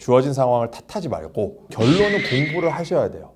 주어진 상황을 탓하지 말고 결론은 공부를 하셔야 돼요.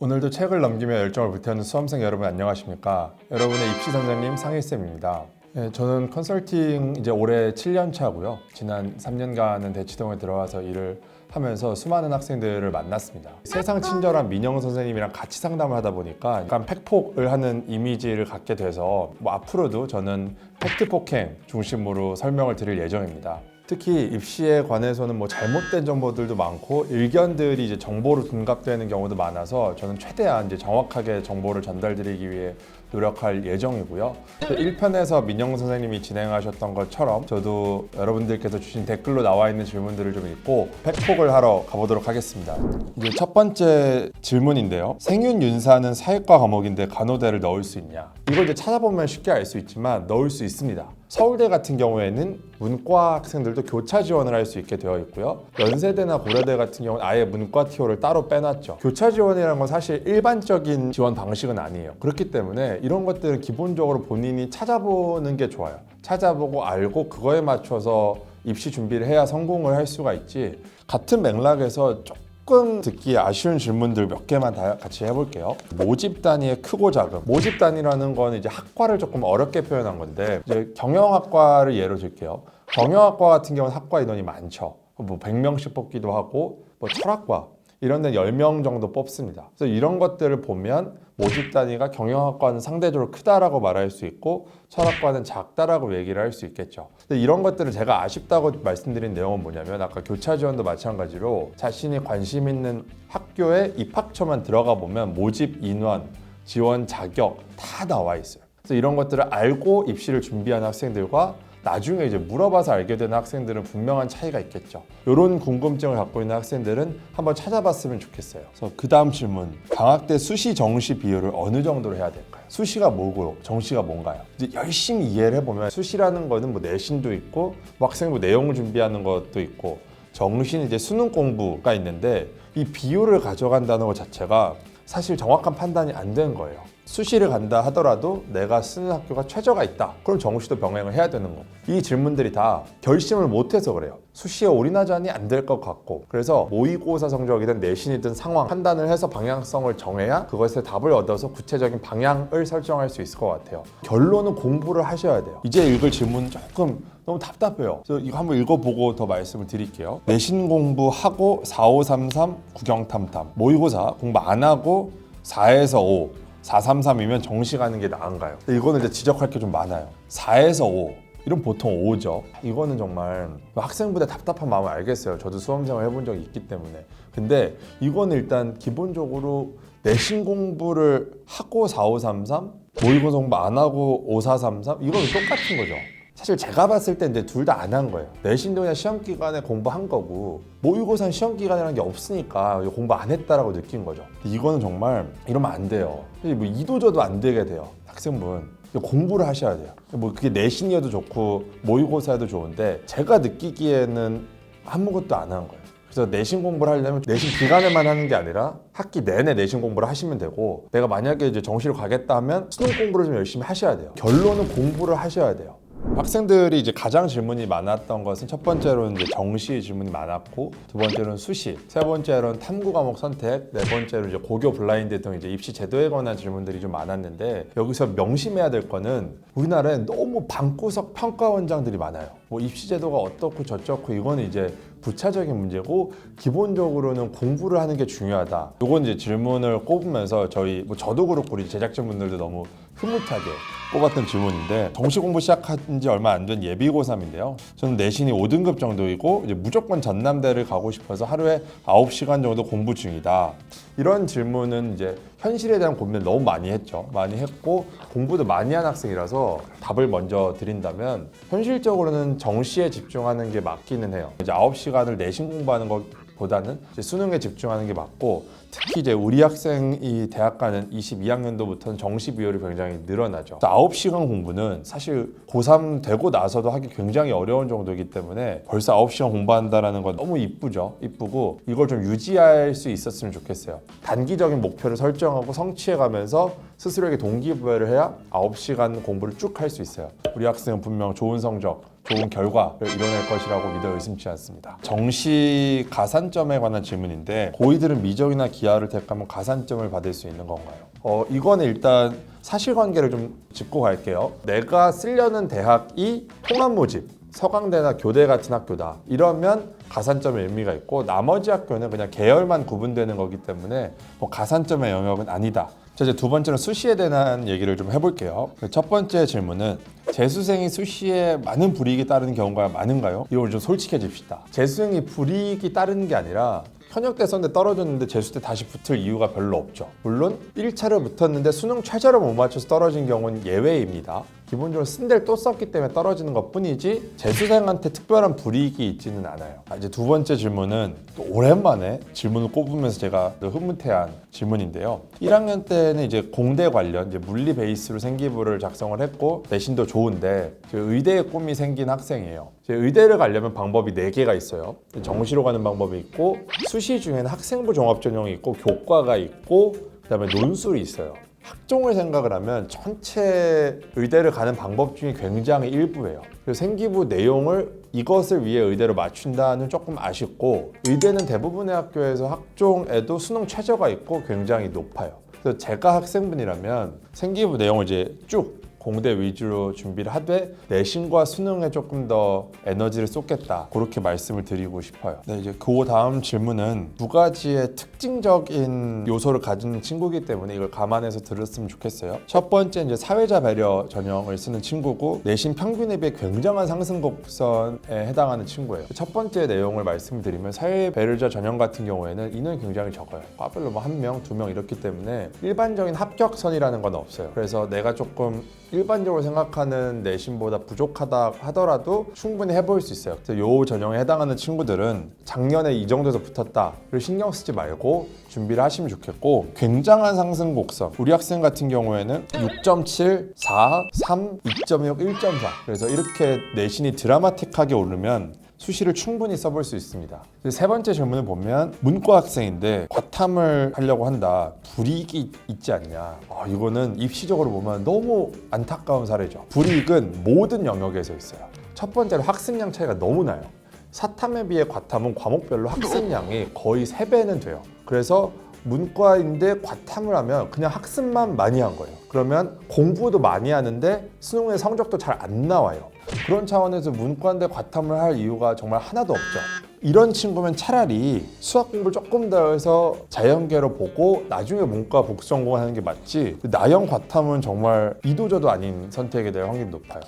오늘도 책을 넘기며 열정을 불태우는 수험생 여러분 안녕하십니까? 여러분의 입시 선생님 상일쌤입니다. 네, 저는 컨설팅 이제 올해 7년 차고요. 지난 3년간은 대치동에 들어와서 일을 하면서 수많은 학생들을 만났습니다. 세상 친절한 민영 선생님이랑 같이 상담을 하다 보니까 약간 팩폭을 하는 이미지를 갖게 돼서 뭐 앞으로도 저는 팩트 폭행 중심으로 설명을 드릴 예정입니다. 특히 입시에 관해서는 뭐 잘못된 정보들도 많고 의견들이 이제 정보로 둔갑되는 경우도 많아서 저는 최대한 이제 정확하게 정보를 전달드리기 위해 노력할 예정이고요. 1편에서 민영 선생님이 진행하셨던 것처럼 저도 여러분들께서 주신 댓글로 나와 있는 질문들을 좀 읽고 팩폭을 하러 가보도록 하겠습니다. 이제 첫 번째 질문인데요. 생윤 윤사는 사회과 과목인데 간호대를 넣을 수 있냐? 이걸 이제 찾아보면 쉽게 알 수 있지만 넣을 수 있습니다. 서울대 같은 경우에는 문과 학생들도 교차 지원을 할 수 있게 되어 있고요. 연세대나 고려대 같은 경우는 아예 문과 티오를 따로 빼놨죠. 교차 지원이라는 건 사실 일반적인 지원 방식은 아니에요. 그렇기 때문에 이런 것들은 기본적으로 본인이 찾아보는 게 좋아요. 찾아보고 알고 그거에 맞춰서 입시 준비를 해야 성공을 할 수가 있지. 같은 맥락에서 조금 듣기 아쉬운 질문들 몇 개만 다 같이 해볼게요. 모집 단위의 크고 작음. 모집 단위라는 건 이제 학과를 조금 어렵게 표현한 건데 이제 경영학과를 예로 들게요. 경영학과 같은 경우는 학과 인원이 많죠. 뭐 100명씩 뽑기도 하고 뭐 철학과 이런 데 10명 정도 뽑습니다. 그래서 이런 것들을 보면 모집 단위가 경영학과는 상대적으로 크다라고 말할 수 있고 철학과는 작다라고 얘기를 할 수 있겠죠. 근데 이런 것들을 제가 아쉽다고 말씀드린 내용은 뭐냐면 아까 교차 지원도 마찬가지로 자신이 관심 있는 학교에 입학처만 들어가 보면 모집 인원, 지원 자격 다 나와 있어요. 그래서 이런 것들을 알고 입시를 준비하는 학생들과 나중에 이제 물어봐서 알게 되는 학생들은 분명한 차이가 있겠죠. 이런 궁금증을 갖고 있는 학생들은 한번 찾아봤으면 좋겠어요. 그래서 그 다음 질문. 방학 때 수시 정시 비율을 어느 정도로 해야 될까요? 수시가 뭐고 정시가 뭔가요? 이제 열심히 이해를 해보면 수시라는 거는 뭐 내신도 있고 뭐 학생부 내용을 준비하는 것도 있고 정시는 이제 수능 공부가 있는데 이 비율을 가져간다는 것 자체가 사실 정확한 판단이 안 된 거예요. 수시를 간다 하더라도 내가 쓰는 학교가 최저가 있다. 그럼 정시도 병행을 해야 되는 거고. 이 질문들이 다 결심을 못해서 그래요. 수시에 올인하자니 안 될 것 같고. 그래서 모의고사 성적이든 내신이든 상황 판단을 해서 방향성을 정해야 그것에 답을 얻어서 구체적인 방향을 설정할 수 있을 것 같아요. 결론은 공부를 하셔야 돼요. 이제 읽을 질문 조금 너무 답답해요. 그래서 이거 한번 읽어보고 더 말씀을 드릴게요. 내신 공부하고 4533 구경탐탐 모의고사 공부 안 하고 4에서 5 433이면 정시 가는 게 나은가요? 이거는 이제 지적할 게 좀 많아요. 4에서 5 이런 보통 5죠. 이거는 정말 학생부대 답답한 마음을 알겠어요. 저도 수험생활 해본 적이 있기 때문에. 근데 이거는 일단 기본적으로 내신 공부를 하고 4533 모의고사 공부 안 하고 5433 이거는 똑같은 거죠. 사실 제가 봤을 때 이제 둘다 안 한 거예요. 내신도 그냥 시험 기간에 공부한 거고 모의고사는 시험 기간이라는 게 없으니까 공부 안 했다라고 느낀 거죠. 이거는 정말 이러면 안 돼요. 뭐 이도저도 안 되게 돼요. 학생분 공부를 하셔야 돼요. 뭐 그게 내신이어도 좋고 모의고사여도 좋은데 제가 느끼기에는 아무것도 안 한 거예요. 그래서 내신 공부를 하려면 내신 기간에만 하는 게 아니라 학기 내내 내신 공부를 하시면 되고 내가 만약에 이제 정시를 가겠다 하면 수능 공부를 좀 열심히 하셔야 돼요. 결론은 공부를 하셔야 돼요. 학생들이 이제 가장 질문이 많았던 것은 첫 번째로는 이제 정시 질문이 많았고 두 번째로는 수시, 세 번째로는 탐구 과목 선택, 네 번째로 이제 고교 블라인드 등 이제 입시 제도에 관한 질문들이 좀 많았는데 여기서 명심해야 될 거는 우리나라에 너무 방구석 평가 원장들이 많아요. 뭐 입시 제도가 어떻고 저쩌고 이거는 이제 부차적인 문제고 기본적으로는 공부를 하는 게 중요하다. 이건 이제 질문을 꼽으면서 저희 뭐 저도 그렇고 우리 제작진분들도 너무 흐뭇하게 뽑았던 질문인데 정시 공부 시작한 지 얼마 안 된 예비 고3인데요. 저는 내신이 5등급 정도이고 이제 무조건 전남대를 가고 싶어서 하루에 9시간 정도 공부 중이다. 이런 질문은 이제 현실에 대한 고민을 너무 많이 했죠. 많이 했고 공부도 많이 한 학생이라서 답을 먼저 드린다면 현실적으로는 정시에 집중하는 게 맞기는 해요. 이제 9시간 을 내신 공부하는 것보다는 수능에 집중하는 게 맞고 특히 이제 우리 학생이 대학 가는 22학년도부터는 정시 비율이 굉장히 늘어나죠. 9시간 공부는 사실 고3 되고 나서도 하기 굉장히 어려운 정도이기 때문에 벌써 9시간 공부한다라는 건 너무 이쁘죠. 이쁘고 이걸 좀 유지할 수 있었으면 좋겠어요. 단기적인 목표를 설정하고 성취해 가면서 스스로에게 동기부여를 해야 9시간 공부를 쭉 할 수 있어요. 우리 학생은 분명 좋은 성적 좋은 결과를 이뤄낼 것이라고 믿어 의심치 않습니다. 정시 가산점에 관한 질문인데 고이들은 미적이나 기하를 택하면 가산점을 받을 수 있는 건가요? 어, 이거는 일단 사실관계를 좀 짚고 갈게요. 내가 쓰려는 대학이 통합 모집, 서강대나 교대 같은 학교다. 이러면 가산점의 의미가 있고 나머지 학교는 그냥 계열만 구분되는 거기 때문에 뭐 가산점의 영역은 아니다. 자 이제 두 번째는 수시에 대한 얘기를 좀 해볼게요. 그첫 번째 질문은 재수생이 수시에 많은 불이익이 따르는 경우가 많은가요? 이걸 좀 솔직해집시다. 재수생이 불이익이 따르는 게 아니라 현역 때 썼는데 떨어졌는데 재수 때 다시 붙을 이유가 별로 없죠. 물론 1차를 붙었는데 수능 최저를 못 맞춰서 떨어진 경우는 예외입니다. 기본적으로 쓴 데를 또 썼기 때문에 떨어지는 것 뿐이지 재수생한테 특별한 불이익이 있지는 않아요. 아, 이제 두 번째 질문은 또 오랜만에 질문을 꼽으면서 제가 또 흐뭇해한 질문인데요. 1학년 때는 이제 공대 관련 이제 물리 베이스로 생기부를 작성을 했고 내신도 좋은데 이제 의대의 꿈이 생긴 학생이에요. 의대를 가려면 방법이 네 개가 있어요. 정시로 가는 방법이 있고 수시 중에는 학생부 종합 전형이 있고 교과가 있고 그다음에 논술이 있어요. 학종을 생각을 하면 전체 의대를 가는 방법 중에 굉장히 일부예요. 그래서 생기부 내용을 이것을 위해 의대로 맞춘다는 조금 아쉽고 의대는 대부분의 학교에서 학종에도 수능 최저가 있고 굉장히 높아요. 그래서 제가 학생분이라면 생기부 내용을 이제 쭉 공대 위주로 준비를 하되 내신과 수능에 조금 더 에너지를 쏟겠다 그렇게 말씀을 드리고 싶어요. 네 이제 그 다음 질문은 두 가지의 특징적인 요소를 가진 친구이기 때문에 이걸 감안해서 들었으면 좋겠어요. 첫 번째 이제 사회자 배려 전형을 쓰는 친구고 내신 평균에 비해 굉장한 상승 곡선에 해당하는 친구예요. 첫 번째 내용을 말씀드리면 사회 배려자 전형 같은 경우에는 인원이 굉장히 적어요. 과별로 뭐 한 명, 두 명 이렇기 때문에 일반적인 합격선이라는 건 없어요. 그래서 내가 조금 일반적으로 생각하는 내신보다 부족하다 하더라도 충분히 해볼 수 있어요. 그래서 요 전형에 해당하는 친구들은 작년에 이 정도에서 붙었다를 신경 쓰지 말고 준비를 하시면 좋겠고 굉장한 상승 곡선. 우리 학생 같은 경우에는 6.7, 4, 3, 2.6, 1.4. 그래서 이렇게 내신이 드라마틱하게 오르면 수시를 충분히 써볼 수 있습니다. 세 번째 질문을 보면 문과 학생인데 과탐을 하려고 한다. 불이익이 있지 않냐. 아, 이거는 입시적으로 보면 너무 안타까운 사례죠. 불이익은 모든 영역에서 있어요. 첫 번째로 학습량 차이가 너무 나요. 사탐에 비해 과탐은 과목별로 학습량이 거의 세배는 돼요. 그래서 문과인데 과탐을 하면 그냥 학습만 많이 한 거예요. 그러면 공부도 많이 하는데 수능의 성적도 잘 안 나와요. 그런 차원에서 문과인데 과탐을 할 이유가 정말 하나도 없죠. 이런 친구면 차라리 수학 공부를 조금 더 해서 자연계로 보고 나중에 문과 복수 전공하는 게 맞지 나영 과탐은 정말 이도저도 아닌 선택에 대한 확률이 높아요.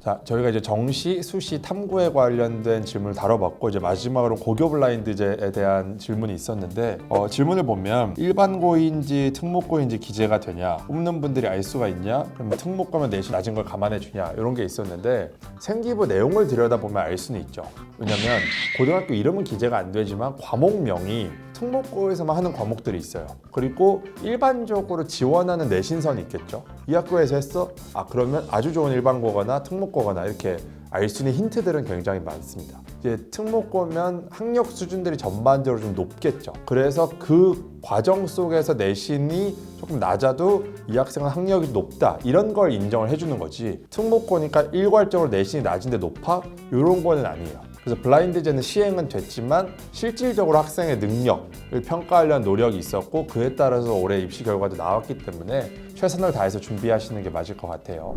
자, 저희가 이제 정시, 수시, 탐구에 관련된 질문을 다뤄봤고 이제 마지막으로 고교 블라인드제에 대한 질문이 있었는데 어, 질문을 보면 일반고인지 특목고인지 기재가 되냐 뽑는 분들이 알 수가 있냐 그러면 특목고면 내신 낮은 걸 감안해 주냐 이런 게 있었는데 생기부 내용을 들여다보면 알 수는 있죠 왜냐면 고등 학교 이름은 기재가 안 되지만 과목명이 특목고에서만 하는 과목들이 있어요. 그리고 일반적으로 지원하는 내신선이 있겠죠. 이 학교에서 했어? 아 그러면 아주 좋은 일반고거나 특목고거나 이렇게 알 수 있는 힌트들은 굉장히 많습니다. 이제 특목고면 학력 수준들이 전반적으로 좀 높겠죠. 그래서 그 과정 속에서 내신이 조금 낮아도 이 학생은 학력이 높다 이런 걸 인정을 해주는 거지. 특목고니까 일괄적으로 내신이 낮은데 높아 이런 거는 아니에요. 그래서 블라인드제는 시행은 됐지만 실질적으로 학생의 능력을 평가하려는 노력이 있었고 그에 따라서 올해 입시 결과도 나왔기 때문에 최선을 다해서 준비하시는 게 맞을 것 같아요.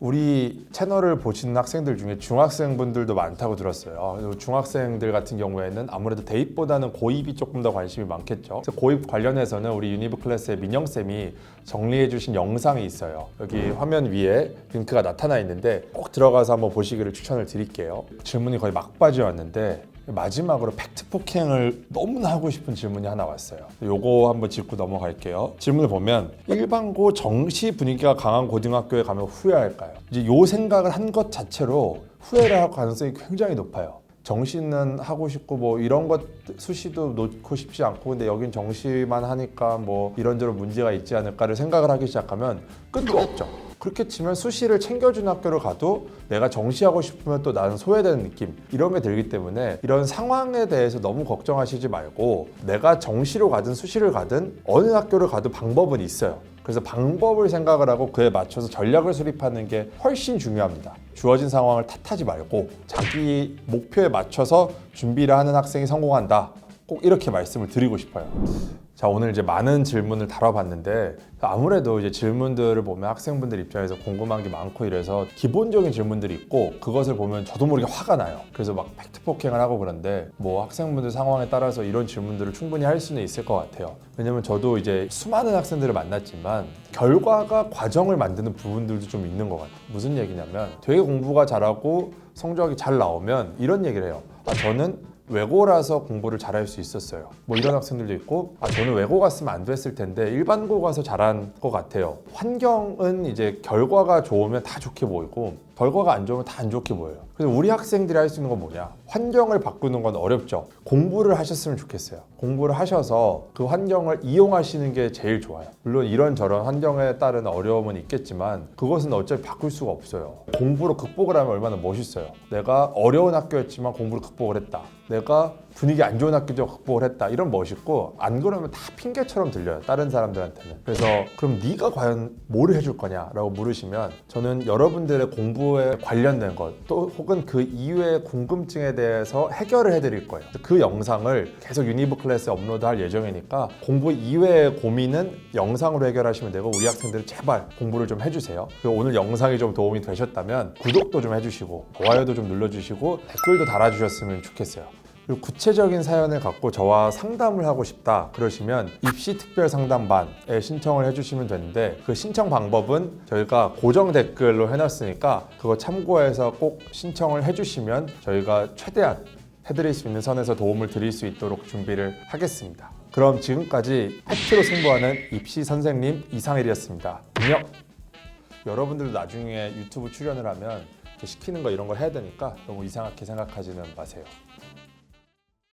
자, 우리 채널을 보시는 학생들 중에 중학생분들도 많다고 들었어요. 중학생들 같은 경우에는 아무래도 대입보다는 고입이 조금 더 관심이 많겠죠. 그래서 고입 관련해서는 우리 유니브 클래스의 민영 쌤이 정리해 주신 영상이 있어요. 여기 화면 위에 링크가 나타나 있는데 꼭 들어가서 한번 보시기를 추천을 드릴게요. 질문이 거의 막바지 왔는데 마지막으로 팩트 폭행을 너무나 하고 싶은 질문이 하나 왔어요. 요거 한번 짚고 넘어갈게요. 질문을 보면 일반고 정시 분위기가 강한 고등학교에 가면 후회할까요? 이제 요 생각을 한 것 자체로 후회를 할 가능성이 굉장히 높아요. 정시는 하고 싶고 뭐 이런 것 수시도 놓고 싶지 않고 근데 여긴 정시만 하니까 뭐 이런저런 문제가 있지 않을까를 생각을 하기 시작하면 끝도 없죠. 그렇게 치면 수시를 챙겨주는 학교를 가도 내가 정시하고 싶으면 또 나는 소외되는 느낌 이런 게 들기 때문에 이런 상황에 대해서 너무 걱정하시지 말고 내가 정시로 가든 수시를 가든 어느 학교를 가도 방법은 있어요. 그래서 방법을 생각을 하고 그에 맞춰서 전략을 수립하는 게 훨씬 중요합니다. 주어진 상황을 탓하지 말고 자기 목표에 맞춰서 준비를 하는 학생이 성공한다. 꼭 이렇게 말씀을 드리고 싶어요. 자 오늘 이제 많은 질문을 다뤄봤는데 아무래도 이제 질문들을 보면 학생분들 입장에서 궁금한 게 많고 이래서 기본적인 질문들이 있고 그것을 보면 저도 모르게 화가 나요. 그래서 막 팩트 폭행을 하고 그런데 뭐 학생분들 상황에 따라서 이런 질문들을 충분히 할 수는 있을 것 같아요. 왜냐면 저도 이제 수많은 학생들을 만났지만 결과가 과정을 만드는 부분들도 좀 있는 것 같아요. 무슨 얘기냐면 되게 공부가 잘하고 성적이 잘 나오면 이런 얘기를 해요. 아 저는 외고라서 공부를 잘할 수 있었어요. 뭐 이런 학생들도 있고, 아 저는 외고 갔으면 안 됐을 텐데 일반고 가서 잘한 것 같아요. 환경은 이제 결과가 좋으면 다 좋게 보이고 결과가 안 좋으면 다 안 좋게 보여요. 그래서 우리 학생들이 할 수 있는 건 뭐냐? 환경을 바꾸는 건 어렵죠. 공부를 하셨으면 좋겠어요. 공부를 하셔서 그 환경을 이용하시는 게 제일 좋아요. 물론 이런저런 환경에 따른 어려움은 있겠지만 그것은 어차피 바꿀 수가 없어요. 공부로 극복을 하면 얼마나 멋있어요. 내가 어려운 학교였지만 공부를 극복을 했다. 내가 분위기 안 좋은 학교도 극복을 했다. 이런 멋있고 안 그러면 다 핑계처럼 들려요. 다른 사람들한테는. 그래서 그럼 네가 과연 뭘 해줄 거냐라고 물으시면 저는 여러분들의 공부에 관련된 것 또 혹은 그 이외의 궁금증에 대해서 해결을 해드릴 거예요. 그 영상을 계속 유니브 클래스에 업로드할 예정이니까 공부 이외의 고민은 영상으로 해결하시면 되고 우리 학생들 제발 공부를 좀 해주세요. 그리고 오늘 영상이 좀 도움이 되셨다면 구독도 좀 해주시고 좋아요도 좀 눌러주시고 댓글도 달아주셨으면 좋겠어요. 구체적인 사연을 갖고 저와 상담을 하고 싶다 그러시면 입시 특별 상담반에 신청을 해주시면 되는데 그 신청 방법은 저희가 고정 댓글로 해놨으니까 그거 참고해서 꼭 신청을 해주시면 저희가 최대한 해드릴 수 있는 선에서 도움을 드릴 수 있도록 준비를 하겠습니다. 그럼 지금까지 팩트로 승부하는 입시 선생님 이상일이었습니다. 안녕. 여러분들도 나중에 유튜브 출연을 하면 시키는 거 이런 걸 해야 되니까 너무 이상하게 생각하지는 마세요.